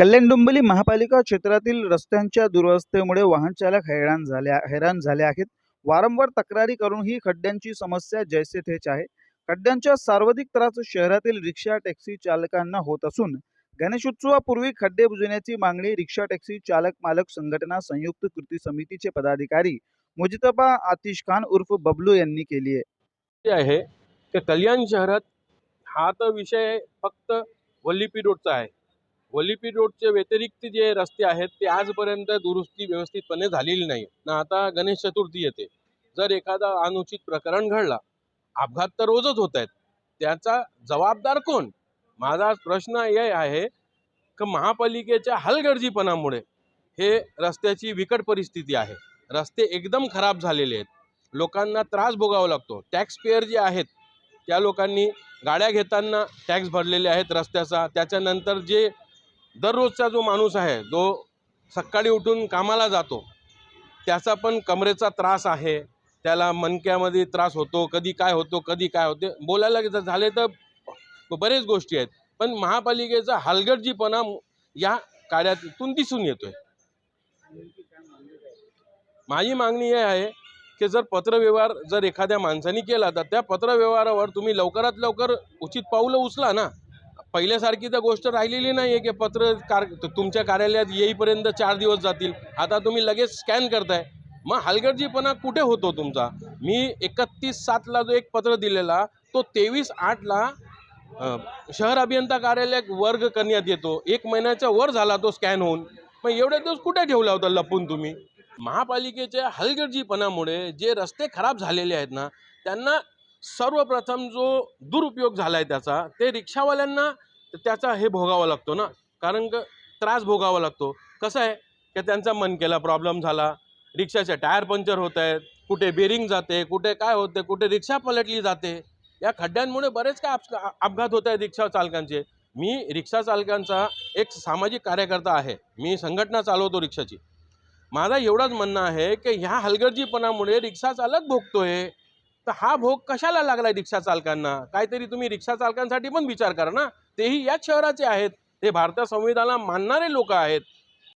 कल्याण डोंबिवली महापालिका क्षेत्रातील रस्त्यांच्या दुरवस्थेमुळे वाहन चालक हैराण झाल्या हैराण झाले आहेत. वारंवार तक्रारी करूनही खड्ड्यांची समस्या जैसे थेच आहे. खड्ड्यांच्या सर्वाधिक त्रास शहरातील रिक्षा टॅक्सी चालकांना होत असून गणेशोत्सवापूर्वी खड्डे बुजवण्याची मागणी रिक्षा टॅक्सी चालक मालक संघटना संयुक्त कृती समितीचे पदाधिकारी मुजतबा आतिश खान उर्फ बबलू यांनी केली आहे. ते आहे की कल्याण शहरात हा तर विषय फक्त वल्लीपी रोडचा आहे. वल्लीपी रोडचे व्यतिरिक्त जे रस्ते आहेत ते आजपर्यंत दुरुस्ती व्यवस्थितपणे झालेली नाही. ना आता गणेश चतुर्थी येते. जर एखादा अनुचित प्रकरण घडला अपघात तर रोजच होत आहेत. त्याचा जबाबदार कोण? माझा प्रश्न हे आहे की महापालिकेच्या हलगर्जीपणामुळे हे रस्त्याची बिकट परिस्थिती आहे. रस्ते एकदम खराब झालेले आहेत. लोकांना त्रास भोगावा लागतो. टॅक्स पेअर जे आहेत त्या लोकांनी गाड्या घेताना टॅक्स भरलेले आहेत रस्त्याचा. त्याच्यानंतर जे दररोजचा जो माणूस आहे जो सकाळी उठून कामाला जातो त्याचा पण कमरेचा त्रास आहे. त्याला मणक्यामध्ये त्रास होतो कधी काय होतो कधी काय होते बोलायला जर झाले तर बरेच गोष्टी आहेत. पण महापालिकेचा हलगर्जीपणा या कार्यातून दिसून येतोय. माझी मागणी हे आहे की जर पत्रव्यवहार जर एखाद्या माणसाने केला तर त्या पत्रव्यवहारावर तुम्ही लवकरात लवकर उचित पाऊलं उचला ना. पहिल्यासारखी तर गोष्ट राहिलेली नाही आहे की पत्र कार तुमच्या कार्यालयात येईपर्यंत चार दिवस जातील. आता तुम्ही लगेच स्कॅन करताय. मग हलगर्जीपणा कुठे होतो तुमचा? मी एकतीस सातला जो एक पत्र दिलेला तो तेवीस आठला शहर अभियंता कार्यालय वर्ग करण्यात येतो. एक महिन्याच्या वर झाला तो स्कॅन होऊन. मग एवढे दिवस कुठे ठेवला होता लपून तुम्ही? महापालिकेच्या हलगर्जीपणामुळे जे रस्ते खराब झालेले आहेत ना त्यांना सर्वप्रथम जो दुरुपयोग झाला आहे त्याचा ते रिक्षावाल्यांना त्याचा हे भोगावा लागतो ना. कारण क त्रास भोगावा लागतो. कसं आहे की त्यांचा मन केला प्रॉब्लेम झाला रिक्षाचे टायर पंक्चर होत आहेत कुठे बेरिंग जाते कुठे काय होते कुठे रिक्षा पलटली जाते. या खड्ड्यांमुळे बरेच काय अपघा- अपघात होत आहेत रिक्षा चालकांचे. मी रिक्षा चालकांचा एक सामाजिक कार्यकर्ता आहे. मी संघटना चालवतो रिक्षाची. माझा एवढंच म्हणणं आहे की ह्या हलगर्जीपणामुळे रिक्षा चालक भोगतोय. तर हा भोग कशाला लागलाय रिक्षा चालकांना? काहीतरी तुम्ही रिक्षा चालकांसाठी पण विचार करा ना. तेही याच शहराचे आहेत. ते भारतीय संविधानाला मानणारे लोक आहेत.